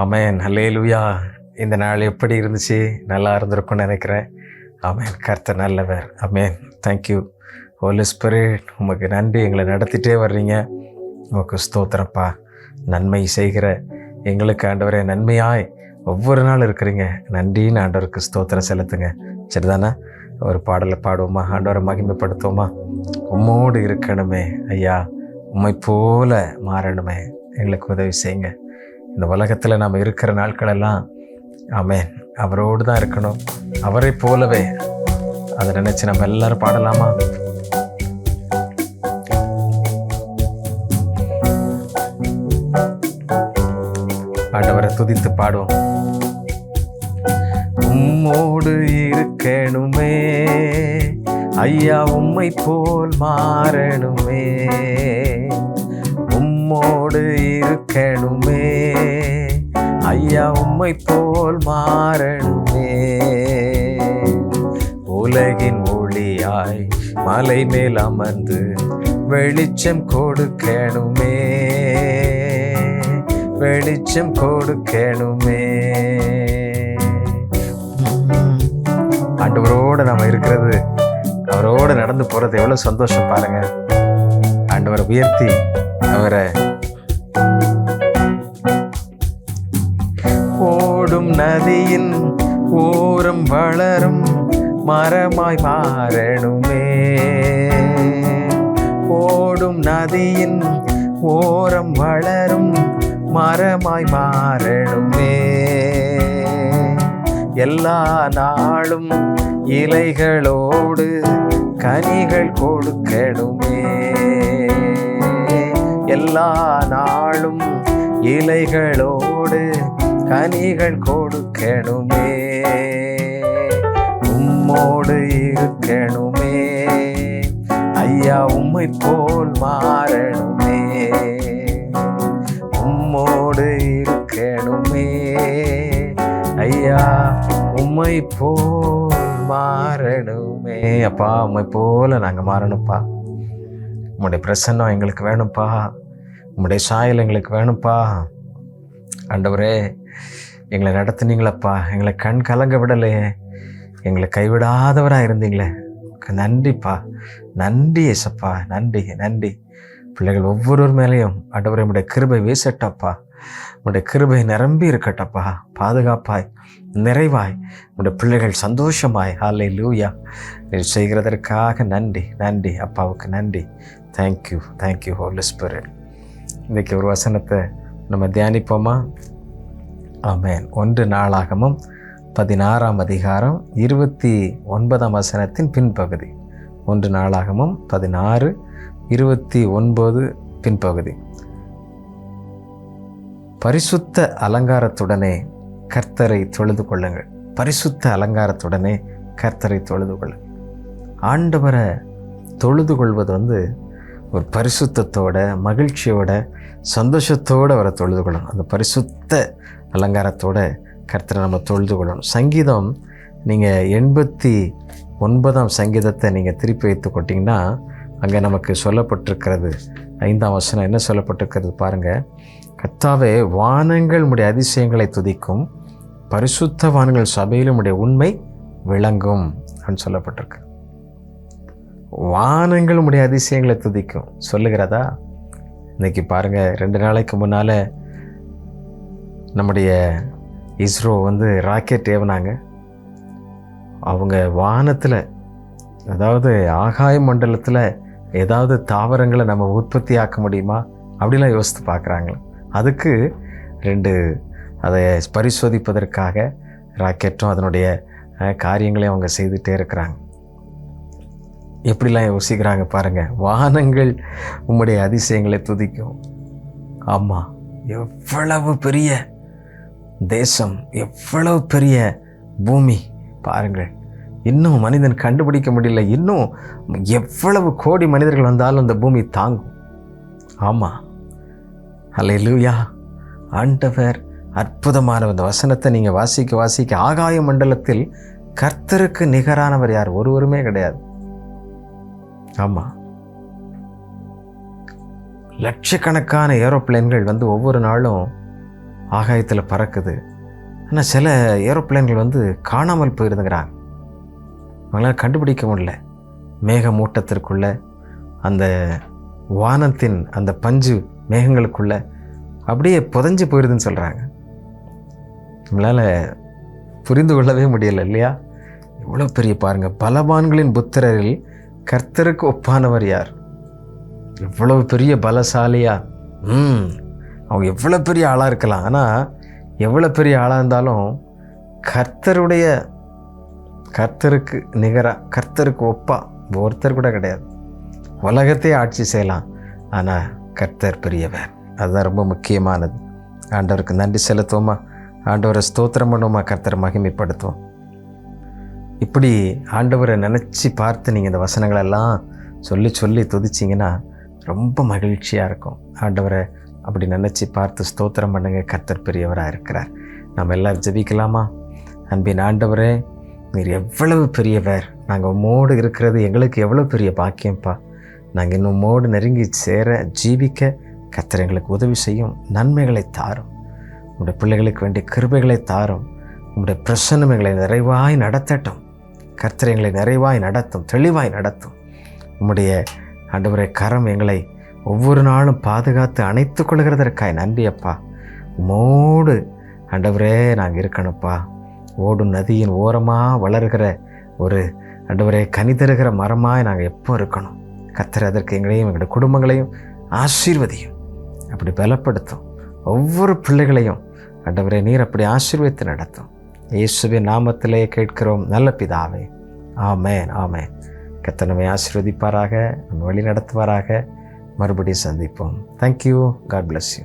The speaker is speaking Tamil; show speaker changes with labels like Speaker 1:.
Speaker 1: ஆமேன். ஹலேலுயா இந்த நாள் எப்படி இருந்துச்சு? நல்லா இருந்திருக்கும்னு நினைக்கிறேன். ஆமேன். கருத்தை நல்லவர். ஆமேன். தேங்க்யூ ஹோலி ஸ்பிரிட் உமக்கு நன்றி. எங்களை நடத்திட்டே வர்றீங்க. உமக்கு ஸ்தோத்திரப்பா. நன்மை செய்கிற எங்களுக்கு ஆண்டவரே நன்மையாய் ஒவ்வொரு நாள் இருக்கிறீங்க. நன்றின்னு ஆண்டவருக்கு ஸ்தோத்திரம் செலுத்துங்க. சரிதானே? ஒரு பாடலை பாடுவோமா? ஆண்டவரை மகிமைப்படுத்துவோமா? உம்மோடு இருக்கணுமே. ஐயா உம்மை போல மாறணுமே. எங்களுக்கு உதவி செய்யுங்க. இந்த உலகத்தில் நாம் இருக்கிற நாட்களெல்லாம் ஆமேன். அவரோடு தான் இருக்கணும். அவரை போலவே அதை நினச்சி நம்ம எல்லாரும் பாடலாமா? ஆண்டவரை துதித்து பாடுவோம். உம்மோடு இருக்கணுமே. ஐயா உம்மை போல் மாறணுமே. உம்மோடு இருக்கணுமே. ஐயா உம்மை போல் மாறணுமே. உலகின் ஒளியாய் மலை மேல் அமர்ந்து வெளிச்சம் கொடுக்கணுமே. வெளிச்சம் கொடுக்கணுமே. ஆண்டவரோடு நம்ம இருக்கிறது. அவரோட நடந்து போகிறது எவ்வளோ சந்தோஷம் பாருங்க. ஆண்டவரை உயர்த்தி அவரை நதியின் ஓரம் வளரும் மரமாய் மாறணுமே. ஓடும் நதியின் ஓரம் வளரும் மரமாய் மாறணுமே. எல்லா நாளும் இலைகளோடு கனிகள் கொடுக்கணுமே. எல்லா நாளும் இலைகளோடு கனிகள் கொடுக்கணுமே. உம்மோடு இருக்கணுமே. ஐயா உம்மை போல் மாறணுமே. உம்மோடு இருக்கணுமே. ஐயா உம்மை போல் மாறணுமே. அப்பா உம்மை போல நாங்கள் மாறணும்ப்பா. உம்முடைய பிரசன்னம் எங்களுக்கு வேணும்ப்பா. உம்முடைய சாயல் எங்களுக்கு வேணும்ப்பா. ஆண்டவரே எங்களை நடத்துனீங்களப்பா. எங்களை கண் கலங்க விடலையே. எங்களை கைவிடாதவராக இருந்தீங்களே. நன்றிப்பா. நன்றி ஏசப்பா. நன்றி நன்றி. பிள்ளைகள் ஒவ்வொருவர் மேலேயும் அடவரை உடைய கிருபை வீசட்டப்பா. உடைய கிருபை நிரம்பி இருக்கட்டப்பா. பாதுகாப்பாய் நிறைவாய். உடைய பிள்ளைகள் சந்தோஷமாய். ஹாலை லூயா நீர் செய்கிறதற்காக நன்றி நன்றி. அப்பாவுக்கு நன்றி. தேங்க்யூ தேங்க்யூ ஹோல் ஸ்பிரிட் இன்றைக்கி ஒரு வசனத்தை நம்ம தியானிப்போமா? ஆமென். ஒன்று நாளாகமும் பதினாறாம் அதிகாரம் இருபத்தி ஒன்பதாம் வசனத்தின் பின்பகுதி. ஒன்று நாளாகமும் பதினாறு இருபத்தி ஒன்பது பின்பகுதி. பரிசுத்த அலங்காரத்துடனே கர்த்தரை தொழுது கொள்ளுங்கள். பரிசுத்த அலங்காரத்துடனே கர்த்தரை தொழுது கொள்ளுங்கள். ஆண்டவரை தொழுது கொள்வது வந்து ஒரு பரிசுத்தத்தோட மகிழ்ச்சியோட சந்தோஷத்தோடு அவரை தொழுது கொள்ளணும். அந்த பரிசுத்த அலங்காரத்தோட கர்த்தரை நம்ம தொழுது கொள்ளணும். சங்கீதம் நீங்கள் எண்பத்தி ஒன்பதாம் சங்கீதத்தை நீங்கள் திருப்பி வைத்து கொட்டிங்கன்னா அங்கே நமக்கு சொல்லப்பட்டிருக்கிறது ஐந்தாம் வசனம். என்ன சொல்லப்பட்டிருக்கிறது பாருங்கள் கர்த்தாவே வானங்கள் உடைய அதிசயங்களை துதிக்கும் பரிசுத்த வானங்கள் சபையிலும் உடைய உண்மை விளங்கும் அப்படின்னு சொல்லப்பட்டிருக்கு. வானங்கள் உடைய அதிசயங்களை துதிக்கும் சொல்லுகிறதா? இன்னைக்கு பாருங்கள் ரெண்டு நாளைக்கு முன்னால் நம்முடைய இஸ்ரோ வந்து ராக்கெட் ஏவினாங்க. அவங்க வானத்தில் அதாவது ஆகாய மண்டலத்தில் ஏதாவது தாவரங்களை நம்ம உற்பத்தி ஆக்க முடியுமா? அப்படிலாம் யோசித்து பார்க்குறாங்களே அதுக்கு ரெண்டு அதை பரிசோதிப்பதற்காக ராக்கெட்டும் அதனுடைய காரியங்களையும் அவங்க செய்துகிட்டே இருக்கிறாங்க. எப்படிலாம் யோசிக்கிறாங்க பாருங்கள் வானங்கள் உம்முடைய அதிசயங்களை துதிக்கும். ஆமாம் எவ்வளவு பெரிய தேசம் எவ்வளவு பெரிய பூமி? பாருங்கள். இன்னும் மனிதன் கண்டுபிடிக்க முடியல. இன்னும் எவ்வளவு கோடி மனிதர்கள் வந்தாலும் அந்த பூமி தாங்கும். ஆமாம் அல்ல லூயா ஆண்டவர் அற்புதமான அந்த வசனத்தை நீங்கள் வாசிக்க வாசிக்க ஆகாய மண்டலத்தில் கர்த்தருக்கு நிகரானவர் யார்? ஒருவருமே கிடையாது. ஆமாம் லட்சக்கணக்கான ஏரோப்ளேன்கள் வந்து ஒவ்வொரு நாளும் ஆகாயத்தில் பறக்குது. ஆனால் சில ஏரோப்ளேன்கள் வந்து காணாமல் போயிருந்துங்கிறாங்க அவங்களால் கண்டுபிடிக்க முடியல. மேகமூட்டத்திற்குள்ள அந்த வானத்தின் அந்த பஞ்சு மேகங்களுக்குள்ளே அப்படியே புதஞ்சு போயிடுதுன்னு சொல்கிறாங்க நம்மளால் புரிந்து கொள்ளவே முடியல இல்லையா? எவ்வளோ பெரிய பாருங்கள் பலவான்களின் புத்திரரில் கர்த்தருக்கு ஒப்பானவர் யார்? இவ்வளவு பெரிய பலசாலியாக ம். அவங்க எவ்வளோ பெரிய ஆளாக இருக்கலாம். ஆனால் எவ்வளோ பெரிய ஆளாக இருந்தாலும் கர்த்தருடைய கர்த்தருக்கு நிகராக கர்த்தருக்கு ஒப்பா ஒருத்தர் கூட கிடையாது. உலகத்தையே ஆட்சி செய்யலாம். ஆனால் கர்த்தர் பெரியவர். அதுதான் ரொம்ப முக்கியமானது. ஆண்டவருக்கு நன்றி செலுத்துவோமா? ஆண்டவரை ஸ்தோத்திரம் பண்ணுவோமா? கர்த்தரை மகிமைப்படுத்துவோம். இப்படி ஆண்டவரை நினச்சி பார்த்து நீங்கள் இந்த வசனங்களெல்லாம் சொல்லி சொல்லி துதிச்சிங்கன்னா ரொம்ப மகிழ்ச்சியாக இருக்கும். ஆண்டவரை அப்படி நினச்சி பார்த்து ஸ்தோத்திரம் பண்ணுங்க. கர்த்தர் பெரியவராக இருக்கிறார். நம்ம எல்லோரும் ஜெபிக்கலாமா? அன்பின் ஆண்டவரே நீர் எவ்வளவு பெரியவர். நாங்கள் உம்மோடு இருக்கிறது எங்களுக்கு எவ்வளோ பெரிய பாக்கியம்ப்பா. நாங்கள் இன்னும் உம்மோடு நெருங்கி சேர ஜீவிக்க கர்த்தர் எங்களுக்கு உதவி செய்யும் நன்மைகளை தாரும். உங்களுடைய பிள்ளைகளுக்கு வேண்டிய கிருபைகளை தாரும். உங்களுடைய பிரசனம் எங்களை நிறைவாய் நடத்தட்டும். கர்த்தர் எங்களை நிறைவாய் நடத்தும் தெளிவாய் நடத்தும். உம்முடைய ஆண்டவரை கரம் எங்களை ஒவ்வொரு நாளும் பாதுகாத்து அணைத்து கொள்கிறதற்காய் நன்றி அப்பா உமோடு ஆண்டவரே நாங்கள் இருக்கணும்ப்பா. ஓடும் நதியின் ஓரமாக வளர்கிற ஒரு ஆண்டவரே கனி தருகிற மரமாக நாங்கள் எப்போ இருக்கணும்? கர்த்தர் அதற்கு எங்களையும் எங்களுடைய குடும்பங்களையும் ஆசீர்வதியும். அப்படி பலப்படுத்தும். ஒவ்வொரு பிள்ளைகளையும் ஆண்டவரே நீர் அப்படி ஆசீர்வதித்து நடத்தும். இயேசுவின் நாமத்திலே கேட்கிறோம் நல்ல பிதாவே. ஆமேன் ஆமேன். கத்தனமை ஆசீர்வதிப்பாராக நம்ம வழி நடத்துவாராக. மறுபடியும் சந்திப்போம். Thank you God bless you